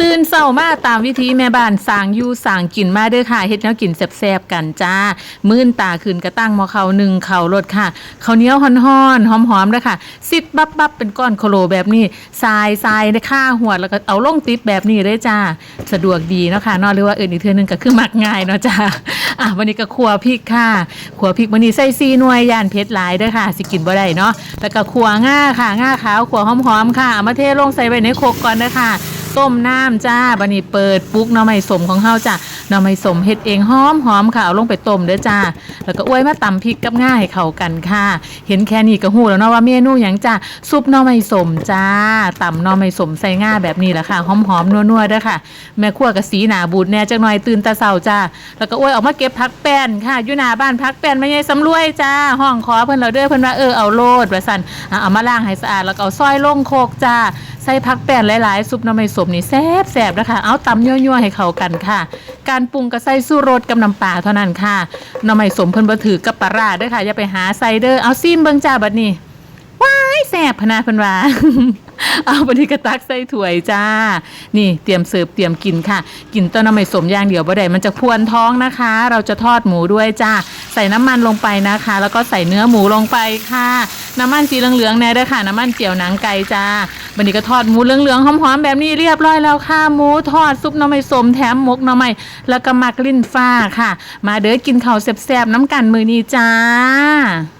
ตื่นเศร้ามาตามวิธีแม่บ้านสางอยู่สางกินมาเด้อค่ะเฮ็ดแนวกินแซ่บๆกันจ้า มื่นตาขึ้นกระตั้งหมอเขาหนึ่งเขารดค่ะข้าวเหนียวฮ้อนๆหอมๆเด้อค่ะซิดบับบับเป็นก้อนโคโลแบบนี้ทรายทรายในข้าหัวแล้วก็เอาลงติ๊บแบบนี้เลยจ้า สะดวกดีเนาะค่ะนอกหรือว่าเอื่นอีกเทื่อนึงก็คือมักง่ายเนาะจ้าอะวันนี้ก็ครัวพริกค่ะครัวพริกวันนี้ใส่ซีหน่วยย่านเพชรหลายเด้อค่ะ สิกินบ่ได้เนาะแล้วก็ครัวง่าค่ะง่าขาวครัวหอมๆค่ะเอามาเทลงใส่ไว้ในโครกก่อนเด้อค่ะ ต้มน้ำจ้าบันนี้เปิดปุ๊กหน่อไม้สมของเฮาจ้าหน่อไม้สมเฮ็ดเองหอมหอมค่ะเอาลงไปต้มเด้อจ้า แล้วก็อวยมาตำพริกกับง่ายให้เข้ากันค่ะ เห็นแค่นี้ก็ฮู้แล้วเนาะว่าเมนูหยังจ้าซุปหน่อไม้สมจ้าตำหน่อไม้สมใส่ง่าแบบนี้แหละค่ะหอมๆนัวๆเด้อค่ะ แม่ครัวก็สีหนาบูดแน่จักหน่อยตื่นต่เช้าจ้าแล้วก็อวยออกมาเก็บผักแป้นค่ะอยู่หน้าบ้านผักแป้นแม่ใหญ่สำรวยจ้าห้องขอเพิ่นแล้วเด้อเพิ่นว่าเออเอาโลดว่าซั่นเอามาล้างให้สะอาดแล้วก็เอาซอยลงโคกจ้าใส่ผักแป้นหลายๆซุปน้ำไม้สมนี่แซ่บแซ่บนะคะเอาตำยั่วๆให้เข้ากันค่ะ การปรุงก็ใส่สู้รสกับน้ำปลาเท่านั้นค่ะหน้ำไม้สมเพิ่นบ่ถือกับปลาร้าด้อค่ะอย่าไปหาใส่เด้อเอาซิมเบิ่งจ้าบัดนี้ว้ายแซ่บพนะเพิ่นว่าเอาบัดนี้ก็ตักใส่ถ้วยจ้า นี่เตรียมเสิร์ฟเตรียมกินค่ะ กินต้นน้ำไม้สมอย่างเดียวบ่ได้มันจะพวนท้องนะคะ เราจะทอดหมูด้วยจ้าใส่น้ำมันลงไปนะคะ แล้วก็ใส่เนื้อหมูลงไปค่ะ น้ำมันสีเหลืองๆแน่เด้อค่ะ น้ำมันเจียวหนังไก่จ้าบันนี้ก็ทอดหมูเหลืองๆหอมๆแบบนี้เรียบร้อยแล้วค่ะหมูทอดซุปหน่อไม้สมแถมหมกหน่อไม้แล้วก็มักลิ้นฟ้าค่ะ มาเด้อกินข้าวแซ่บๆน้ำกันมือนี้จ้า